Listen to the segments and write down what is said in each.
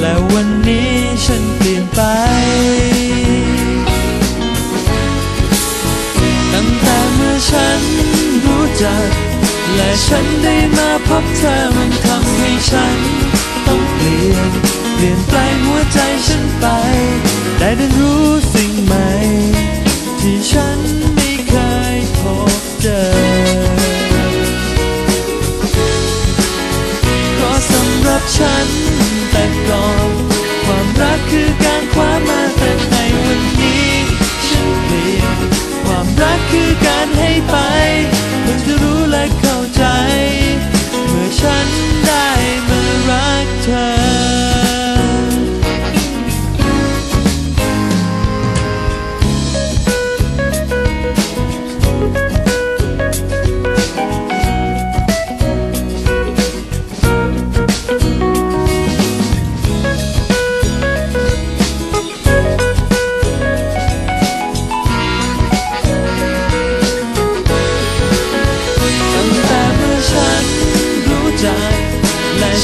และวันนี้ฉันเปลี่ยนไป ตั้งแต่เมื่อฉันรู้จัก และฉันได้มาพบเธอมันทำให้ฉัน ต้องเปลี่ยน เปลี่ยนแปลงหัวใจฉันไป ได้ได้รู้สิ่งใหม่ ที่ฉันไม่เคยพบเจอเพสำหรับฉัน แต่ก่อน ความรักคือการคว้ามาแต่ในวันนี้ ฉันเปลี่ยนความรักคือ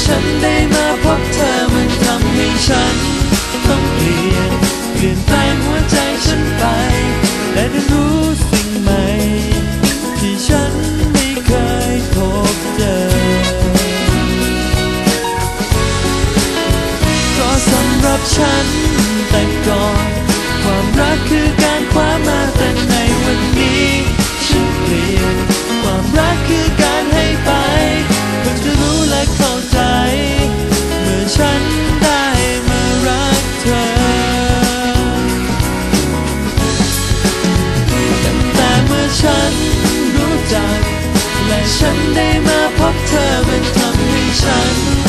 ฉันได้มาพบเธอมันทำให้ฉัน ต้องเปลี่ยนเปลี่ยนแปลงหัวใจฉันไป และได้รู้สิ่งใหม่ ที่ฉันไม่เคยพบเจอเพราะสำหรับฉันแต่ก่อน ความรักคือ ฉันรู้จัก และฉันได้มาพบเธอมันทำให้ฉัน